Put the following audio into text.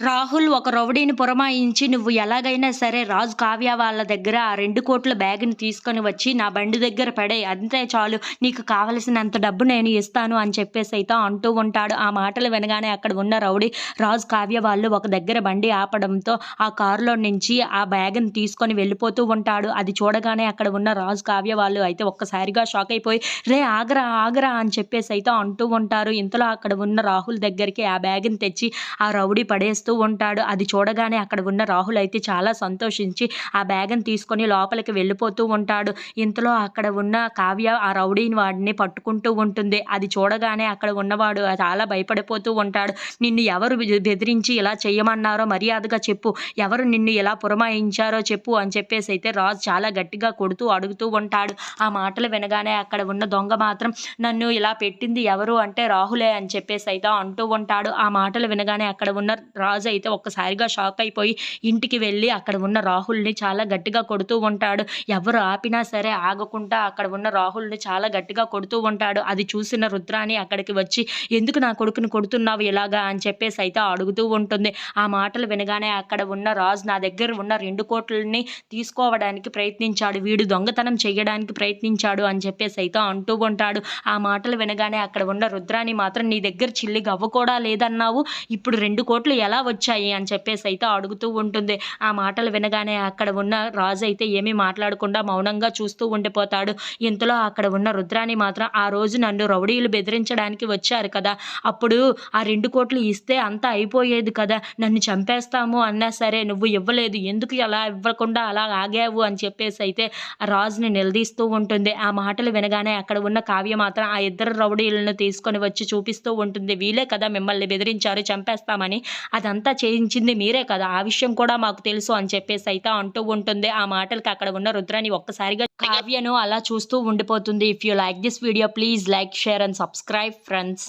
రాహుల్ ఒక రౌడీని పురమాయించి నువ్వు ఎలాగైనా సరే రాజు కావ్య వాళ్ళ దగ్గర ఆ రెండు కోట్ల బ్యాగ్ని తీసుకొని వచ్చి నా బండి దగ్గర పడే అంతే చాలు. నీకు కావలసినంత డబ్బు నేను ఇస్తాను అని చెప్పేసి అయితే అంటూ ఉంటాడు. ఆ మాటలు వినగానే అక్కడ ఉన్న రౌడీ రాజు కావ్య వాళ్ళు ఒక దగ్గర బండి ఆపడంతో ఆ కారులో నుంచి ఆ బ్యాగ్ని తీసుకొని వెళ్ళిపోతూ ఉంటాడు. అది చూడగానే అక్కడ ఉన్న రాజు కావ్య వాళ్ళు అయితే ఒక్కసారిగా షాక్ అయిపోయి రే ఆగరా ఆగరా అని చెప్పేసి అయితే అంటూ ఉంటారు. ఇంతలో అక్కడ ఉన్న రాహుల్ దగ్గరికి ఆ బ్యాగ్ని తెచ్చి ఆ రౌడీ పడేస్తూ ఉంటాడు. అది చూడగానే అక్కడ ఉన్న రాహుల్ అయితే చాలా సంతోషించి ఆ బ్యాగ్ని తీసుకొని లోపలికి వెళ్ళిపోతూ ఉంటాడు. ఇంతలో అక్కడ ఉన్న కావ్య ఆ రౌడీని వాడిని పట్టుకుంటూ ఉంటుంది. అది చూడగానే అక్కడ ఉన్నవాడు చాలా భయపడిపోతూ ఉంటాడు. నిన్ను ఎవరు బెదిరించి ఇలా చేయమన్నారో మర్యాదగా చెప్పు. ఎవరు నిన్ను ఇలా పురమాయించారో చెప్పు అని చెప్పేసి అయితే రాజు చాలా గట్టిగా కొడుతూ అడుగుతూ ఉంటాడు. ఆ మాటలు వినగానే అక్కడ ఉన్న దొంగ మాత్రం నన్ను ఇలా పెట్టింది ఎవరు అంటే రాహులే అని చెప్పేసి అయితే అంటూ ఉంటాడు. ఆ మాటలు వినగానే అక్కడ ఉన్న రాజు రాజు అయితే ఒక్కసారిగా షాక్ అయిపోయి ఇంటికి వెళ్ళి అక్కడ ఉన్న రాహుల్ని చాలా గట్టిగా కొడుతూ ఉంటాడు. ఎవరు ఆపినా సరే ఆగకుండా అక్కడ ఉన్న రాహుల్ని చాలా గట్టిగా కొడుతూ ఉంటాడు. అది చూసిన రుద్రాని అక్కడికి వచ్చి ఎందుకు నా కొడుకుని కొడుతున్నావు ఇలాగా? అని చెప్పేసి అయితే అడుగుతూ ఉంటుంది. ఆ మాటలు వినగానే అక్కడ ఉన్న రాజు నా దగ్గర ఉన్న రెండు కోట్లని తీసుకోవడానికి ప్రయత్నించాడు. వీడు దొంగతనం చేయడానికి ప్రయత్నించాడు అని చెప్పేసి అయితే అంటూ ఉంటాడు. ఆ మాటలు వినగానే అక్కడ ఉన్న రుద్రాని మాత్రం నీ దగ్గర చిల్లి గవ్వ కూడా లేదన్నావు. ఇప్పుడు రెండు కోట్లు ఎలా వచ్చాయి అని చెప్పేసి అయితే అడుగుతూ ఉంటుంది. ఆ మాటలు వినగానే అక్కడ ఉన్న రాజు అయితే ఏమీ మాట్లాడకుండా మౌనంగా చూస్తూ ఉండిపోతాడు. ఇంతలో అక్కడ ఉన్న రుద్రాని మాత్రం ఆ రోజు నన్ను రౌడీలు బెదిరించడానికి వచ్చారు కదా. అప్పుడు ఆ రెండు కోట్లు ఇస్తే అంతా అయిపోయేది కదా. నన్ను చంపేస్తాము అన్నా సరే నువ్వు ఇవ్వలేదు. ఎందుకు అలా ఇవ్వకుండా అలా ఆగావు అని చెప్పేసి అయితే ఆ రాజుని నిలదీస్తూ ఉంటుంది. ఆ మాటలు వినగానే అక్కడ ఉన్న కావ్య మాత్రం ఆ ఇద్దరు రౌడీలను తీసుకొని వచ్చి చూపిస్తూ ఉంటుంది. వీలే కదా మిమ్మల్ని బెదిరించారు చంపేస్తామని. అదంతా అంతా చేయించింది మీరే కదా. ఆ విషయం కూడా మాకు తెలుసు అని చెప్పేసి అయితే అంటూ ఉంటుంది. ఆ మాటలకి అక్కడ ఉన్న రుద్రాని ఒక్కసారిగా కావ్యను అలా చూస్తూ ఉండిపోతుంది. If you like this video please like share and subscribe friends